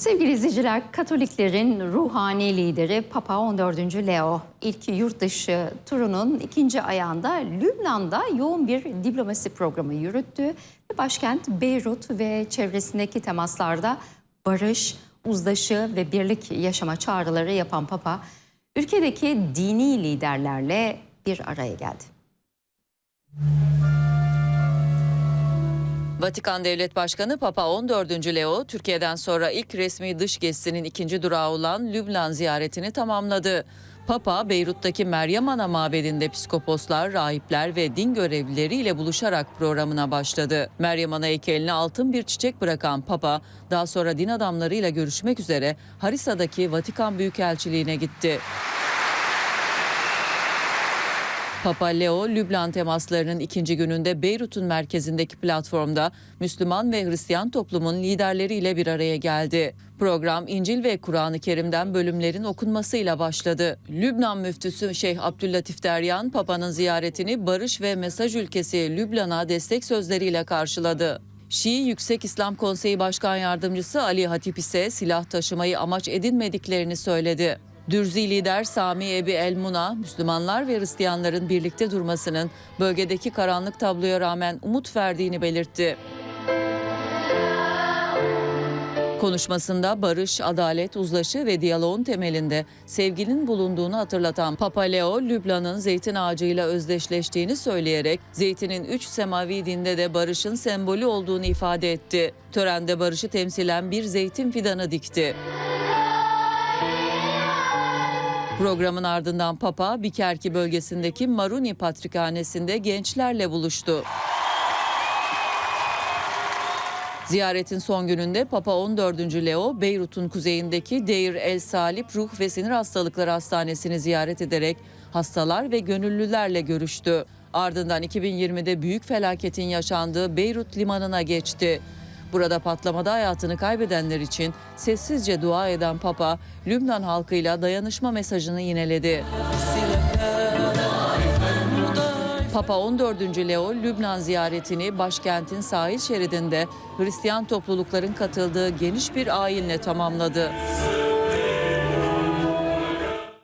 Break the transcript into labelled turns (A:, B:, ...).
A: Sevgili izleyiciler, Katoliklerin ruhani lideri Papa 14. Leo ilk yurt dışı turunun ikinci ayağında Lübnan'da yoğun bir diplomasi programı yürüttü. Başkent Beyrut ve çevresindeki temaslarda barış, uzlaşı ve birlik yaşama çağrıları yapan Papa, ülkedeki dini liderlerle bir araya geldi.
B: Vatikan Devlet Başkanı Papa 14. Leo, Türkiye'den sonra ilk resmi dış gezisinin ikinci durağı olan Lübnan ziyaretini tamamladı. Papa, Beyrut'taki Meryem Ana Mabedi'nde psikoposlar, rahipler ve din görevlileriyle buluşarak programına başladı. Meryem Ana heykeline altın bir çiçek bırakan Papa, daha sonra din adamlarıyla görüşmek üzere Harisa'daki Vatikan Büyükelçiliğine gitti. Papa Leo, Lübnan temaslarının ikinci gününde Beyrut'un merkezindeki platformda Müslüman ve Hristiyan toplumun liderleriyle bir araya geldi. Program İncil ve Kur'an-ı Kerim'den bölümlerin okunmasıyla başladı. Lübnan müftüsü Şeyh Abdüllatif Deryan, Papa'nın ziyaretini barış ve mesaj ülkesi Lübnan'a destek sözleriyle karşıladı. Şii Yüksek İslam Konseyi Başkan Yardımcısı Ali Hatip ise silah taşımayı amaç edinmediklerini söyledi. Dürzi lider Sami Ebi El Muna, Müslümanlar ve Hristiyanların birlikte durmasının bölgedeki karanlık tabloya rağmen umut verdiğini belirtti. Konuşmasında barış, adalet, uzlaşı ve diyaloğun temelinde sevginin bulunduğunu hatırlatan Papa Leo, Lübnan'ın zeytin ağacıyla özdeşleştiğini söyleyerek zeytinin üç semavi dinde de barışın sembolü olduğunu ifade etti. Törende barışı temsilen bir zeytin fidanı dikti. Programın ardından Papa, Bikerki bölgesindeki Maruni Patrikhanesi'nde gençlerle buluştu. Ziyaretin son gününde Papa 14. Leo, Beyrut'un kuzeyindeki Deir El Salip Ruh ve Sinir Hastalıkları Hastanesi'ni ziyaret ederek hastalar ve gönüllülerle görüştü. Ardından 2020'de büyük felaketin yaşandığı Beyrut limanına geçti. Burada patlamada hayatını kaybedenler için sessizce dua eden Papa, Lübnan halkıyla dayanışma mesajını yineledi. Papa 14. Leo, Lübnan ziyaretini başkentin sahil şeridinde Hristiyan toplulukların katıldığı geniş bir ayinle tamamladı.